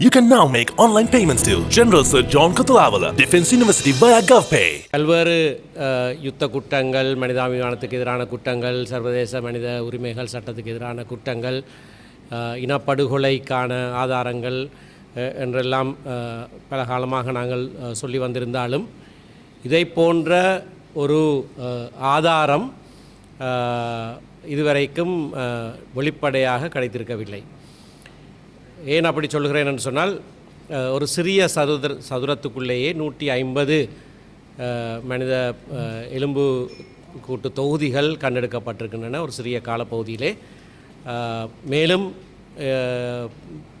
You can now make online payments to General Sir John Kutulavala, Defense University via GovPay. பல்வேறு யுத்த குற்றங்கள் மனிதாபிமானத்துக்கு எதிரான குற்றங்கள் சர்வதேச மனித உரிமைகள் சட்டத்துக்கு எதிரான குற்றங்கள் இனப்படுகொலைக்கான ஆதாரங்கள் என்றெல்லாம் பல காலமாக நாங்கள் சொல்லி வந்திருந்தாலும் இதை போன்ற ஒரு ஆதாரம் இதுவரைக்கும் வெளிப்படையாக கிடைத்திருக்கவில்லை ஏன் அப்படி சொல்கிறேன் என்று சொன்னால் ஒரு சிறிய சதுர சதுரத்துக்குள்ளேயே நூற்றி ஐம்பது மனித எலும்பு கூட்டு தொகுதிகள் கண்டெடுக்கப்பட்டிருக்கின்றன ஒரு சிறிய காலப்பகுதியிலே. மேலும்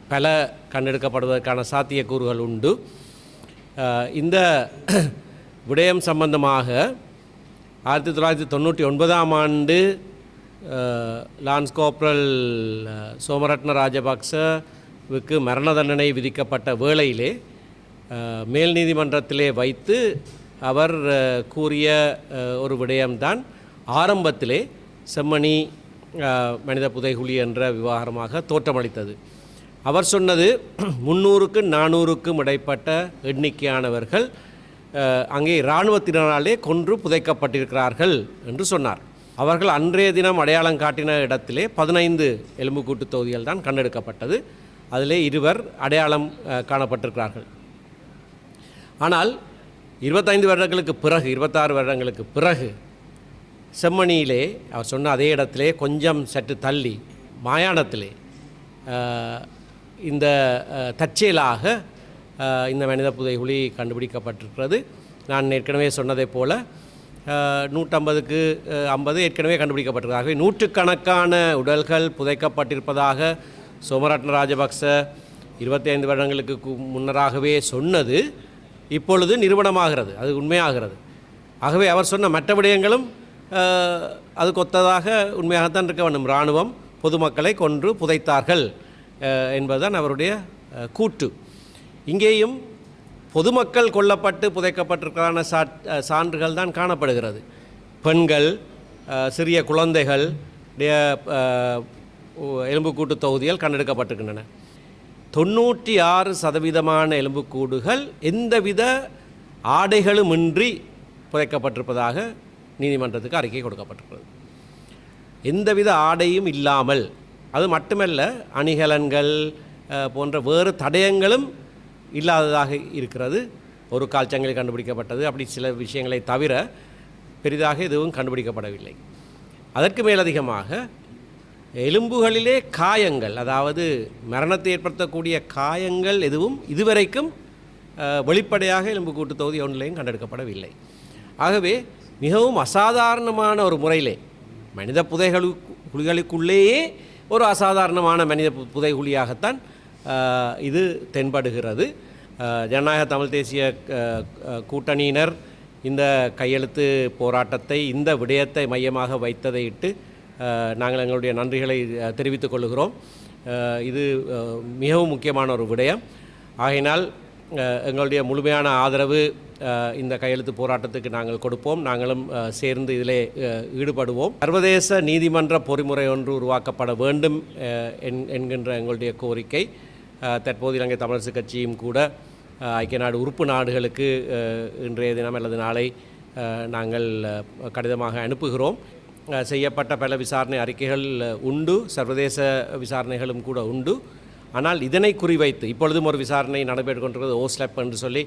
பல கண்டெடுக்கப்படுவதற்கான சாத்தியக்கூறுகள் உண்டு. இந்த விடயம் சம்பந்தமாக ஆயிரத்தி தொள்ளாயிரத்தி தொண்ணூற்றி ஒன்பதாம் ஆண்டு லான்ஸ்கோப்ரல் லான்ஸ் கோப்ரல் ராஜபக்சவுக்கு மரண தண்டனை விதிக்கப்பட்ட வேளையிலே மேல் நீதிமன்றத்திலே வைத்து அவர் கூறிய ஒரு விடயம்தான் ஆரம்பத்திலே செம்மணி மனித புதைகுழி என்ற விவகாரமாக தோற்றமளித்தது. அவர் சொன்னது முந்நூறுக்கும் நானூறுக்கும் இடைப்பட்ட எண்ணிக்கையானவர்கள் அங்கே இராணுவத்தினராலே கொன்று புதைக்கப்பட்டிருக்கிறார்கள் என்று சொன்னார். அவர்கள் அன்றைய தினம் அடையாளம் காட்டின இடத்திலே பதினைந்து எலும்புக்கூட்டு தொகுதிகள் தான் கண்டெடுக்கப்பட்டது. அதிலே இருவர் அடையாளம் காணப்பட்டிருக்கிறார்கள். ஆனால் இருபத்தைந்து வருடங்களுக்கு பிறகு இருபத்தாறு வருடங்களுக்கு பிறகு செம்மணியிலே அவர் சொன்ன அதே இடத்திலே கொஞ்சம் சற்று தள்ளி மாயாணத்திலே இந்த தற்செயலாக இந்த மனித புதைகுழி கண்டுபிடிக்கப்பட்டிருக்கிறது. நான் ஏற்கனவே சொன்னதைப் போல் நூற்றம்பதுக்கு ஐம்பது ஏற்கனவே கண்டுபிடிக்கப்பட்டிருக்கிறார்கள் நூற்றுக்கணக்கான உடல்கள் புதைக்கப்பட்டிருப்பதாக சோமரட்ன ராஜபக்ச இருபத்தி ஐந்து வருடங்களுக்கு முன்னராகவே சொன்னது இப்பொழுது நிறுவனமாகிறது அது உண்மையாகிறது. ஆகவே அவர் சொன்ன மற்ற விடயங்களும் அது அதுக்கு ஒத்ததாக உண்மையாகத்தான் இருக்க வேண்டும். இராணுவம் பொதுமக்களை கொன்று புதைத்தார்கள் என்பதுதான் அவருடைய கூற்று. இங்கேயும் பொதுமக்கள் கொல்லப்பட்டு புதைக்கப்பட்டிருக்கிறான சா சான்றுகள் தான் காணப்படுகிறது. பெண்கள் சிறிய குழந்தைகள் எலும்புக்கூட்டு தொகுதிகள் கண்டெடுக்கப்பட்டிருக்கின்றன. தொண்ணூற்றி ஆறு சதவீதமான எலும்புக்கூடுகள் எந்தவித ஆடைகளுமின்றி புதைக்கப்பட்டிருப்பதாக நீதிமன்றத்துக்கு அறிக்கை கொடுக்கப்பட்டிருக்கிறது. எந்தவித ஆடையும் இல்லாமல் அது மட்டுமல்ல அணிகலன்கள் போன்ற வேறு தடயங்களும் இல்லாததாக இருக்கிறது. ஒரு கால் சங்கிலி கண்டுபிடிக்கப்பட்டது. அப்படி சில விஷயங்களை தவிர பெரிதாக எதுவும் கண்டுபிடிக்கப்படவில்லை. அதற்கு மேலதிகமாக எலும்புகளிலே காயங்கள் அதாவது மரணத்தை ஏற்படுத்தக்கூடிய காயங்கள் எதுவும் இதுவரைக்கும் வெளிப்படையாக வெளிப்படையாக எலும்புக்கூட்டு தொகுதி ஒன்றிலையும் கண்டெடுக்கப்படவில்லை. ஆகவே மிகவும் அசாதாரணமான ஒரு முறையிலே மனித புதைகளு குழிகளுக்குள்ளேயே ஒரு அசாதாரணமான மனித பு- குழியாகத்தான் இது தென்படுகிறது. ஜனநாயக தமிழ் தேசிய கூட்டணியினர் இந்த கையெழுத்து போராட்டத்தை இந்த விடயத்தை மையமாக வைத்ததை இட்டு நாங்கள் எங்களுடைய நன்றிகளை தெரிவித்துக் கொள்கிறோம் இது மிகவும் முக்கியமான ஒரு விடயம். ஆகையினால் எங்களுடைய முழுமையான ஆதரவு இந்த கையெழுத்து போராட்டத்துக்கு நாங்கள் கொடுப்போம். நாங்களும் சேர்ந்து இதிலே ஈடுபடுவோம். சர்வதேச நீதிமன்ற பொறிமுறை ஒன்று உருவாக்கப்பட வேண்டும் என்- என்கின்ற எங்களுடைய கோரிக்கை. தற்போது இலங்கை தமிழரசு கட்சியும் கூட ஐக்கிய நாடு உறுப்பு நாடுகளுக்கு இன்றைய தினம் அல்லது நாளை நாங்கள் கடிதமாக அனுப்புகிறோம். செய்யப்பட்ட பல விசாரணை அறிக்கைகள் உண்டு. சர்வதேச விசாரணைகளும் கூட உண்டு. ஆனால் இதனை குறிவைத்து இப்பொழுதும் ஒரு விசாரணை நடைபெற்று கொண்டிருக்கிறது ஓஸ்லெப் என்று சொல்லி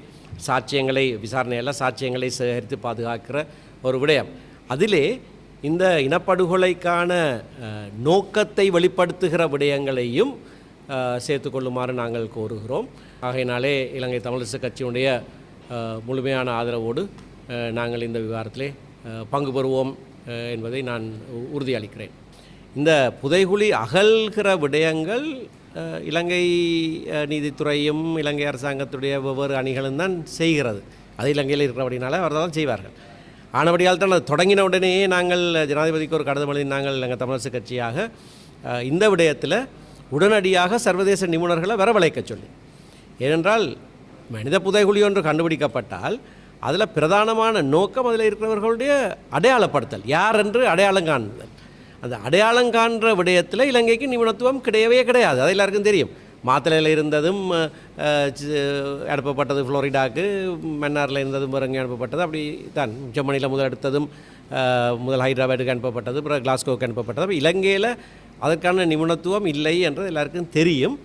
சாட்சியங்களை விசாரணையெல்லாம் சாட்சியங்களை சேகரித்து பாதுகாக்கிற ஒரு விடயம். அதிலே இந்த இனப்படுகொலைக்கான நோக்கத்தை வெளிப்படுத்துகிற விடயங்களையும் சேர்த்துக்கொள்ளுமாறு நாங்கள் கோருகிறோம். ஆகையினாலே இலங்கை தமிழரசு கட்சியினுடைய முழுமையான ஆதரவோடு நாங்கள் இந்த விவகாரத்திலே பங்கு பெறுவோம். என்பதை நான் உறுதியளிக்கிறேன். இந்த புதைகுழி அகல்கிற விடயங்கள் இலங்கை நீதித்துறையும் இலங்கை அரசாங்கத்துடைய வெவ்வேறு அணிகளும் தான் செய்கிறது. அது இலங்கையில் இருக்கிறபடினால அவர்கள் தான் செய்வார்கள். ஆனபடியால் தான் அது தொடங்கின உடனேயே நாங்கள் ஜனாதிபதிக்கு ஒரு கடிதம் எழுதி நாங்கள் எங்கள் தமிழரசு கட்சியாக இந்த விடயத்தில் உடனடியாக சர்வதேச நிபுணர்களை வரவழைக்க சொல்லி. ஏனென்றால் மனித புதைகுழி ஒன்று கண்டுபிடிக்கப்பட்டால் அதில் பிரதானமான நோக்கம் அதில் இருக்கிறவர்களுடைய அடையாளப்படுத்தல். யார் என்று அடையாளம் காண்பதல் அந்த அடையாளம் காண்ற விடயத்தில் இலங்கைக்கு நிபுணத்துவம் கிடையவே கிடையாது. அது எல்லாருக்கும் தெரியும். மாத்தளையில் இருந்ததும் அனுப்பப்பட்டது ஃப்ளோரிடாவுக்கு மன்னாரில் இருந்ததும் இறங்கி அனுப்பப்பட்டது. அப்படி தான். ஜெர்மனியில் முதல் எடுத்ததும் முதல் ஹைதராபாத்துக்கு அனுப்பப்பட்டது. அப்புறம் கிளாஸ்கோவுக்கு அனுப்பப்பட்டது. அப்போ இலங்கையில் அதற்கான நிபுணத்துவம் இல்லை என்றது எல்லாருக்கும் தெரியும்.